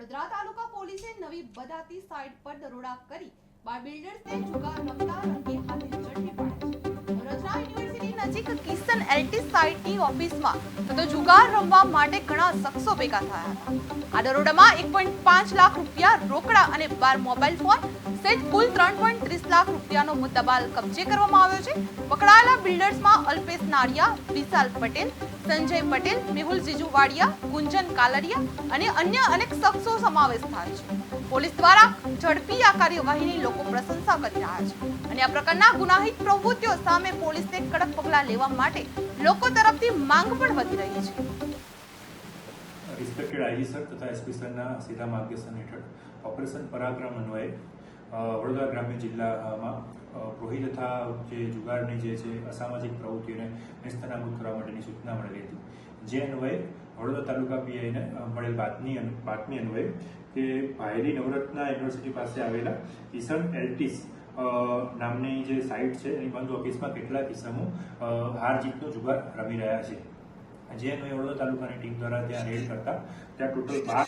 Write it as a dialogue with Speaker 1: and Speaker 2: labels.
Speaker 1: વડોદરા તાલુકા પોલીસે નવી બદાતી સાઇટ પર દરોડા કરી બાર બિલ્ડર્સને જુગાર રમતા કિશન એલટી સાઇટની ઓફિસમાં. તો જુગાર રમવા માટે ઘણા શખ્સો ભેગા થયા આ દરોડામાં એક પોઈન્ટ પાંચ લાખ રૂપિયા રોકડા અને બાર મોબાઈલ ફોન સહિત કુલ ત્રણ પોઈન્ટ ત્રીસ લાખ રૂપિયાનો મુદ્દાબાલ કબજે કરવામાં આવ્યો છે. પકડાયેલા બિલ્ડર્સમાં અલ્પેશ નારિયા, વિશાલ પટેલ, સંજય પટેલ, મેહુલ જીજુવાડિયા, ગુંજન કાલરિયા અને અન્ય અનેક શખ્સો સમાવેશ થાય છે. પોલીસ દ્વારા ઝડપી આ કાર્યવાહીની લોકો પ્રશંસા કરી રહ્યા છે. અને આ પ્રકારના ગુનાહિત પ્રવૃત્તિઓ સામે પોલીસને કડક પગલાં લેવા માટે લોકો તરફથી માંગ પણ વધી રહી છે.
Speaker 2: રિસ્પેક્ટેડ આઈજી સર તથા એસપી સરના સીધા માર્ગદર્શન હેઠળ ઓપરેશન પરાક્રમ અન્વયે વડોદરા ગ્રામ્ય જિલ્લામાં પ્રોહી તથા જે જુગારની જે છે, અસામાજિક પ્રવૃત્તિઓને નિસ્તનાબૂદ કરવા માટેની સૂચના મળેલી હતી. જે અન્વયે વડોદરા તાલુકા પીઆઈને મળેલ બાતમી અન- બાતમી અન્વયે કે ભાયલી નવરત્ના યુનિવર્સિટી પાસે આવેલા ઈસન એલ્ટિસ નામની જે સાઇટ છે, એની બંધ ઓફિસમાં કેટલાક કિસ્સામો હાર જીતનો જુગાર રમી રહ્યા છે. જે વડોદરા તાલુકાની ટીમ દ્વારા ત્યાં રેડ કરતા, ત્યાં ટોટલ બાર